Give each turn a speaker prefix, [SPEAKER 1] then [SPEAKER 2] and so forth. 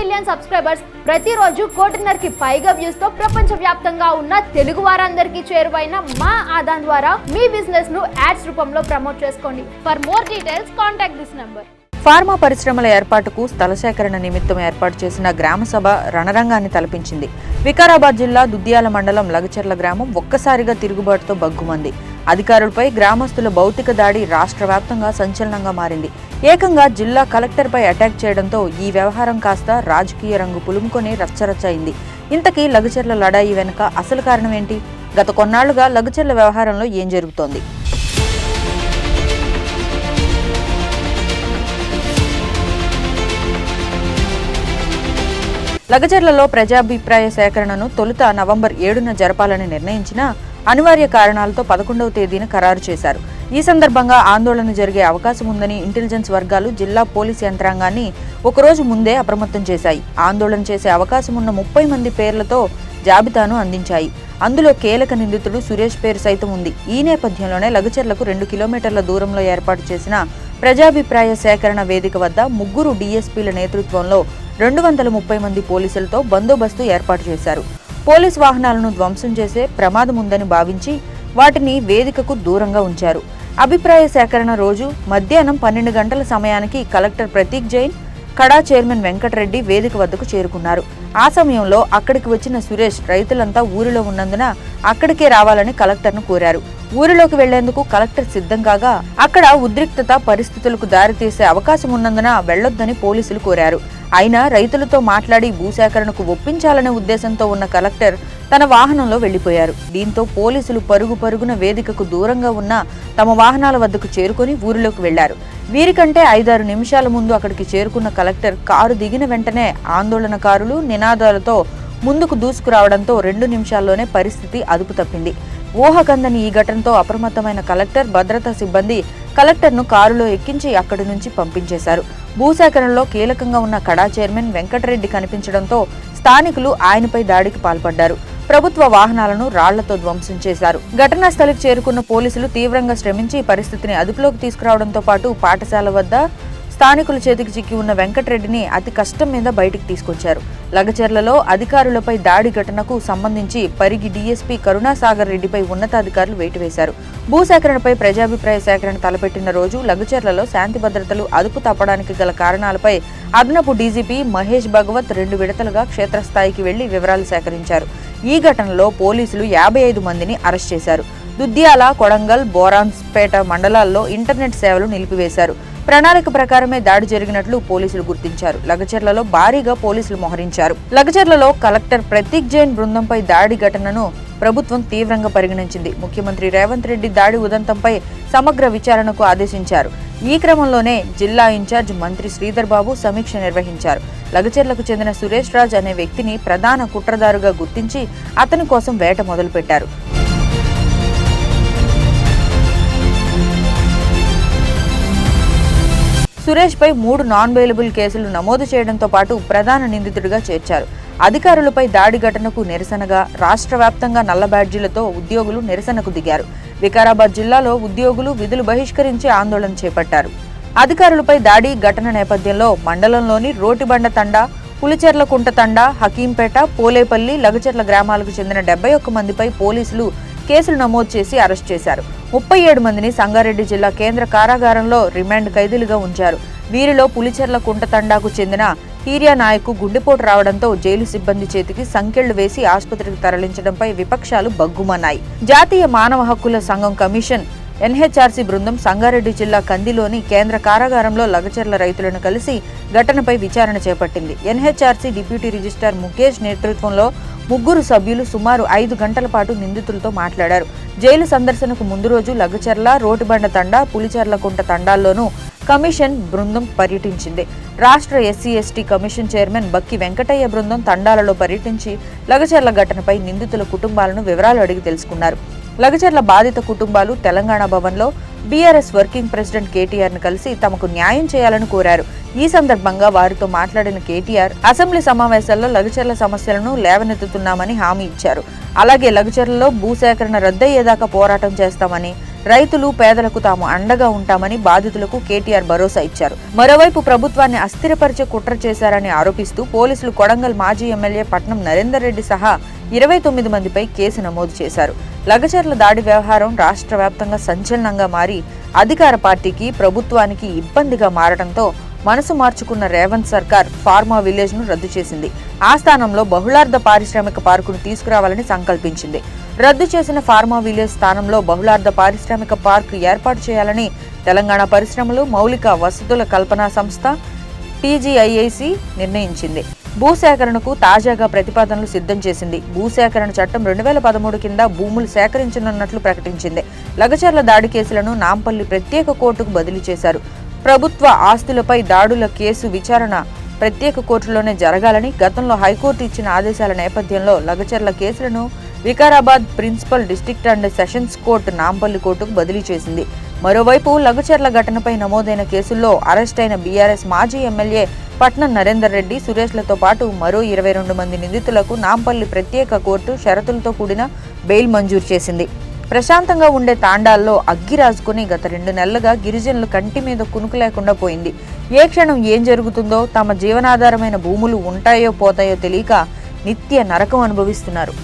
[SPEAKER 1] Million subscribers ప్రతిరోజు కోటిన్నరకి పైగా వ్యూస్తో ప్రపంచ వ్యాప్తంగా ఉన్న తెలుగు వారందరికీ చేరువైన మా ఆదాన్ ద్వారా మీ బిజినెస్ను యాడ్స్ రూపంలో ప్రమోట్ చేసుకోండి. For more details contact this number
[SPEAKER 2] pharma పరిశ్రమల ఏర్పాటుకు స్థల సేకరణ నిమిత్తం ఏర్పాటు చేసిన గ్రామసభ రణరంగాన్ని తలపించింది. వికారాబాద్ జిల్లా దుద్యాల మండలం లగచర్ల గ్రామం ఒక్కసారిగా తిరుగుబాటుతో బగ్గుమంది అధికారులపై గ్రామస్తుల భౌతిక దాడి రాష్ట్ర వ్యాప్తంగా సంచలనంగా మారింది. ఏకంగా జిల్లా కలెక్టర్పై అటాక్ చేయడంతో ఈ వ్యవహారం కాస్త రాజకీయ రంగు పులుముకొని రచ్చరచ్చ అయింది ఇంతకీ లఘుచర్ల లడాయి వెనుక అసలు కారణం ఏంటి గత కొన్నాళ్ళుగా లఘుచర్ల వ్యవహారంలో ఏం జరుగుతోంది? లగచర్లలో ప్రజాభిప్రాయ సేకరణను తొలుత నవంబర్ ఏడున జరపాలని నిర్ణయించినా అనివార్య కారణాలతో పదకొండవ తేదీన ఖరారు చేశారు. ఈ సందర్భంగా ఆందోళన జరిగే అవకాశం ఉందని ఇంటెలిజెన్స్ వర్గాలు జిల్లా పోలీస్ యంత్రాంగాన్ని ఒకరోజు ముందే అప్రమత్తం చేశాయి. ఆందోళన చేసే అవకాశం ఉన్న ముప్పై మంది పేర్లతో జాబితాను అందించాయి. అందులో కీలక నిందితుడు సురేష్ పేరు సైతం ఉంది. ఈ నేపథ్యంలోనే లగచర్లకు రెండు కిలోమీటర్ల దూరంలో ఏర్పాటు చేసిన ప్రజాభిప్రాయ సేకరణ వేదిక వద్ద ముగ్గురు డీఎస్పీల నేతృత్వంలో రెండు వందల ముప్పై మంది పోలీసులతో బందోబస్తు ఏర్పాటు చేశారు. పోలీస్ వాహనాలను ధ్వంసం చేసే ప్రమాదం ఉందని భావించి వాటిని వేదికకు దూరంగా ఉంచారు. అభిప్రాయ సేకరణ రోజు మధ్యాహ్నం పన్నెండు గంటల సమయానికి కలెక్టర్ ప్రతీక్ జైన్ కడా చైర్మన్ వెంకటరెడ్డి వేదిక వద్దకు చేరుకున్నారు. ఆ సమయంలో అక్కడికి వచ్చిన సురేష్ రైతులంతా ఊరిలో ఉన్నందున అక్కడికే రావాలని కలెక్టర్ను కోరారు. ఊరిలోకి వెళ్ళేందుకు కలెక్టర్ సిద్ధం కాగా అక్కడ ఉద్రిక్తత పరిస్థితులకు దారితీసే అవకాశం ఉన్నందున వెళ్ళొద్దని పోలీసులు కోరారు. అయినా రైతులతో మాట్లాడి భూసేకరణకు ఒప్పించాలనే ఉద్దేశంతో ఉన్న కలెక్టర్ తన వాహనంలో వెళ్ళిపోయారు దీంతో పోలీసులు పరుగు పరుగున వేదికకు దూరంగా ఉన్న తమ వాహనాల వద్దకు చేరుకొని ఊరిలోకి వెళ్ళారు. వీరికంటే ఐదారు నిమిషాల ముందు అక్కడికి చేరుకున్న కలెక్టర్ కారు దిగిన వెంటనే ఆందోళనకారులు నినాదాలతో ముందుకు దూసుకురావడంతో రెండు నిమిషాల్లోనే పరిస్థితి అదుపు తప్పింది. ఊహకందని ఈ ఘటనతో అప్రమత్తమైన కలెక్టర్ భద్రతా సిబ్బంది కలెక్టర్ను కారులో ఎక్కించి అక్కడి నుంచి పంపించేశారు. భూసేకరణలో కీలకంగా ఉన్న కడా చైర్మన్ వెంకటరెడ్డి కనిపించడంతో స్థానికులు ఆయనపై దాడికి పాల్పడ్డారు. ప్రభుత్వ వాహనాలను రాళ్ళతో ధ్వంసం చేశారు. ఘటనా స్థలికి చేరుకున్న పోలీసులు తీవ్రంగా శ్రమించి పరిస్థితిని అదుపులోకి తీసుకురావడంతో పాటు పాఠశాల వద్ద స్థానికుల చేతికి చిక్కి ఉన్న వెంకటరెడ్డిని అతి కష్టం మీద బయటికి తీసుకొచ్చారు. లగచర్లలో అధికారులపై దాడి ఘటనకు సంబంధించి పరిగి డీఎస్పీ కరుణాసాగర్ రెడ్డిపై ఉన్నతాధికారులు వేటువేశారు. భూసేకరణపై ప్రజాభిప్రాయ సేకరణ తలపెట్టిన రోజు లగచర్లలో శాంతి భద్రతలు అదుపు తప్పడానికి గల కారణాలపై అదనపు డీజీపీ మహేష్ భగవత్ రెండు విడతలుగా క్షేత్రస్థాయికి వెళ్ళి వివరాలు సేకరించారు. ఈ ఘటనలో పోలీసులు యాభై ఐదు మందిని అరెస్ట్ చేశారు. దుద్యాల కొడంగల్ బోరాన్స్పేట మండలాల్లో ఇంటర్నెట్ సేవలు నిలిపివేశారు. ప్రణాళిక ప్రకారమే దాడి జరిగినట్లు పోలీసులు గుర్తించారు. లగచర్లలో భారీగా పోలీసులు మోహరించారు. లగచర్లలో కలెక్టర్ ప్రతీక్ జైన్ బృందంపై దాడి ఘటనను ప్రభుత్వం తీవ్రంగా పరిగణించింది. ముఖ్యమంత్రి రేవంత్ రెడ్డి దాడి ఉదంతంపై సమగ్ర విచారణకు ఆదేశించారు. ఈ క్రమంలోనే జిల్లా ఇన్ఛార్జ్ మంత్రి శ్రీధర్ బాబు సమీక్ష నిర్వహించారు. లగచర్లకు చెందిన సురేష్ రాజ్ అనే వ్యక్తిని ప్రధాన కుట్రదారుగా గుర్తించి అతని కోసం వేట మొదలుపెట్టారు. సురేష్ పై మూడు నాన్ బెయిలబుల్ కేసులు నమోదు చేయడంతో పాటు ప్రధాన నిందితుడిగా చేర్చారు. అధికారులపై దాడి ఘటనకు నిరసనగా రాష్ట్ర వ్యాప్తంగా నల్ల బ్యాడ్జీలతో ఉద్యోగులు నిరసనకు దిగారు. వికారాబాద్ జిల్లాలో ఉద్యోగులు విధులు బహిష్కరించి ఆందోళన చేపట్టారు. అధికారులపై దాడి ఘటన నేపథ్యంలో మండలంలోని రోటిబండ తండా పులిచెర్లకుంట తండా హకీంపేట పోలేపల్లి లగచెర్ల గ్రామాలకు చెందిన డెబ్బై ఒక్క మందిపై పోలీసులు కేసులు నమోదు చేసి అరెస్ట్ చేశారు. ముప్పై ఏడు మందిని సంగారెడ్డి జిల్లా కేంద్ర కారాగారంలో రిమాండ్ ఖైదీలుగా ఉంచారు. వీరిలో పులిచెర్ల కుంట తండాకు చెందిన హీరియా నాయకు గుండెపోటు రావడంతో జైలు సిబ్బంది చేతికి సంకెళ్ళు వేసి ఆసుపత్రికి తరలించడంపై విపక్షాలు బగ్గుమన్నాయి జాతీయ మానవ హక్కుల సంఘం కమిషన్ ఎన్హెచ్ఆర్సీ బృందం సంగారెడ్డి జిల్లా కందిలోని కేంద్ర కారాగారంలో లగచర్ల రైతులను కలిసి ఘటనపై విచారణ చేపట్టింది. ఎన్హెచ్ఆర్సీ డిప్యూటీ రిజిస్టార్ ముఖేష్ నేతృత్వంలో ముగ్గురు సభ్యులు సుమారు ఐదు గంటల పాటు నిందితులతో మాట్లాడారు. జైలు సందర్శనకు ముందు రోజు లగచర్ల రోటిబండ తండా పులిచెర్లకుంట తండాల్లోనూ కమిషన్ బృందం పర్యటించింది. రాష్ట్ర SC ST commission chairman Bakki Venkataiah బృందం తండాలలో పర్యటించి లగచర్ల ఘటనపై నిందితుల కుటుంబాలను వివరాలు అడిగి తెలుసుకున్నారు. లగచర్ల బాధిత కుటుంబాలు తెలంగాణ భవన్లో బీఆర్ఎస్ వర్కింగ్ ప్రెసిడెంట్ కేటీఆర్ను కలిసి తమకు న్యాయం చేయాలని కోరారు. ఈ సందర్భంగా వారితో మాట్లాడిన కేటీఆర్ అసెంబ్లీ సమావేశాల్లో లఘుచర్ల సమస్యలను లేవనెత్తుతున్నామని హామీ ఇచ్చారు. అలాగే లఘుచర్లలో భూసేకరణ రద్దయ్యేదాకా పోరాటం చేస్తామని రైతులు పేదలకు తాము అండగా ఉంటామని బాధితులకు కేటీఆర్ భరోసా ఇచ్చారు. మరోవైపు ప్రభుత్వాన్ని అస్థిరపరిచే కుట్ర చేశారని ఆరోపిస్తూ పోలీసులు కొడంగల్ మాజీ ఎమ్మెల్యే పట్నం నరేందర్ రెడ్డి సహా ఇరవై తొమ్మిది మందిపై కేసు నమోదు చేశారు. లగచర్ల దాడి వ్యవహారం రాష్ట్ర వ్యాప్తంగా సంచలనంగా మారి అధికార పార్టీకి ప్రభుత్వానికి ఇబ్బందిగా మారడంతో మనసు మార్చుకున్న రేవంత్ సర్కార్ ఫార్మా విలేజ్ను రద్దు చేసింది. ఆ స్థానంలో బహుళార్థ పారిశ్రామిక పార్కును తీసుకురావాలని సంకల్పించింది. రద్దు చేసిన ఫార్మా విలేజ్ స్థానంలో బహుళార్థ పారిశ్రామిక పార్క్ ఏర్పాటు చేయాలని తెలంగాణ పరిశ్రమలు మౌలిక వసతుల కల్పన సంస్థ టీజీఐఐసి నిర్ణయించింది. భూసేకరణకు తాజాగా ప్రతిపాదనలు సిద్ధం చేసింది. భూసేకరణ చట్టం రెండు వేల పదమూడు కింద భూములు సేకరించనున్నట్లు ప్రకటించింది. లగచర్ల దాడి కేసులను నాంపల్లి ప్రత్యేక కోర్టుకు బదిలీ చేశారు. ప్రభుత్వ ఆస్తులపై దాడుల కేసు విచారణ ప్రత్యేక కోర్టులోనే జరగాలని గతంలో హైకోర్టు ఇచ్చిన ఆదేశాల నేపథ్యంలో లగచర్ల కేసులను Vikarabad principal district and sessions court Nampally కోర్టుకు బదిలీ చేసింది. మరోవైపు లఘుచర్ల ఘటనపై నమోదైన కేసుల్లో అరెస్ట్ అయిన బీఆర్ఎస్ మాజీ ఎమ్మెల్యే పట్నం నరేందర్ రెడ్డి సురేష్లతో పాటు మరో ఇరవై రెండు మంది నిందితులకు నాంపల్లి ప్రత్యేక కోర్టు షరతులతో కూడిన బెయిల్ మంజూరు చేసింది. ప్రశాంతంగా ఉండే తాండాల్లో అగ్గి రాజుకుని గత రెండు నెలలుగా గిరిజనులు కంటి మీద కునుకు లేకుండా పోయింది. ఏ క్షణం ఏం జరుగుతుందో తమ జీవనాధారమైన భూములు ఉంటాయో పోతాయో తెలియక నిత్య నరకం అనుభవిస్తున్నారు.